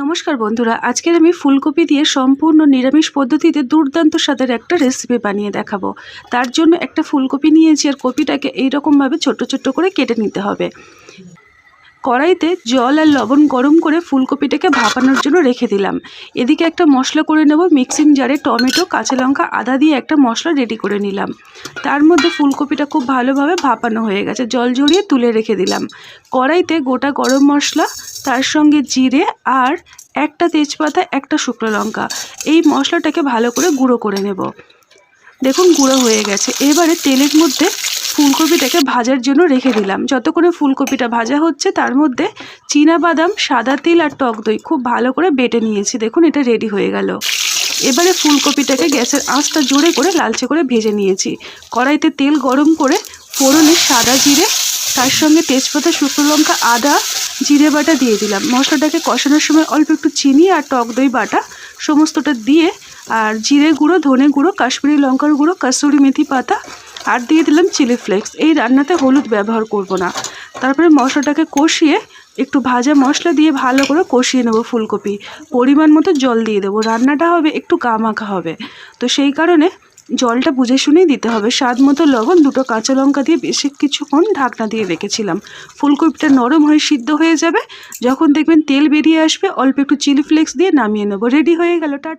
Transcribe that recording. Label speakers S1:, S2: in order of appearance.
S1: নমস্কার বন্ধুরা, আজকের আমি ফুলকপি দিয়ে সম্পূর্ণ নিরামিষ পদ্ধতিতে দুর্দান্ত স্বাদের একটা রেসিপি বানিয়ে দেখাবো। তার জন্য একটা ফুলকপি নিয়েছি আর কপিটাকে এইরকমভাবে ছোট ছোট করে কেটে নিতে হবে। কড়াইতে জল আর লবণ গরম করে ফুলকপিটাকে ভাপানোর জন্য রেখে দিলাম। এদিকে একটা মশলা করে নেব, মিক্সিং জারে টমেটো, কাঁচা লঙ্কা, আদা দিয়ে একটা মশলা রেডি করে নিলাম। তার মধ্যে ফুলকপিটা খুব ভালোভাবে ভাপানো হয়ে গেছে, জল জড়িয়ে তুলে রেখে দিলাম। কড়াইতে গোটা গরম মশলা, তার সঙ্গে জিরে আর একটা তেজপাতা, একটা শুকনো লঙ্কা, এই মশলাটাকে ভালো করে গুঁড়ো করে নেব। দেখুন, গুঁড়ো হয়ে গেছে। এবারে তেলের মধ্যে ফুলকপিটাকে ভাজার জন্য রেখে দিলাম। যতক্ষণে ফুলকপিটা ভাজা হচ্ছে, তার মধ্যে বাদাম, সাদা তিল আর টক দই খুব ভালো করে বেটে নিয়েছি। দেখুন, এটা রেডি হয়ে গেল। এবারে ফুলকপিটাকে গ্যাসের আঁচটা জোরে করে লালচে করে ভেজে নিয়েছি। কড়াইতে তেল গরম করে ফোড়নে সাদা জিরে, তার সঙ্গে তেজপাতা, শুকনো লঙ্কা, আদা, জিরে বাটা দিয়ে দিলাম। মশলাটাকে কষানোর সময় অল্প একটু চিনি আর টক দই বাটা সমস্তটা দিয়ে, আর জিরে গুঁড়ো, ধনে গুঁড়ো, কাশ্মীরি লঙ্কার গুঁড়ো, কাসুরি মেথি পাতা আর দিয়ে দিলাম চিলি ফ্লেক্স। এই রান্নাতে হলুদ ব্যবহার করব না। তারপরে মশলাটাকে কষিয়ে একটু ভাজা মশলা দিয়ে ভালো করে কষিয়ে নেব ফুলকপি। পরিমাণ মতো জল দিয়ে দেবো। রান্নাটা হবে একটু গামাখা হবে। তো সেই কারণে জলটা বুঝে শুনেই দিতে হবে। স্বাদ মতো লবণ, দুটো কাঁচা লঙ্কা দিয়ে বেশি কিছুক্ষণ ঢাকনা দিয়ে রেখেছিলাম। ফুলকপিটা নরম হয়ে সিদ্ধ হয়ে যাবে। যখন দেখবেন তেল বেরিয়ে আসবে, অল্প একটু চিলি ফ্লেক্স দিয়ে নামিয়ে নেব। রেডি হয়ে গেল, টাটা।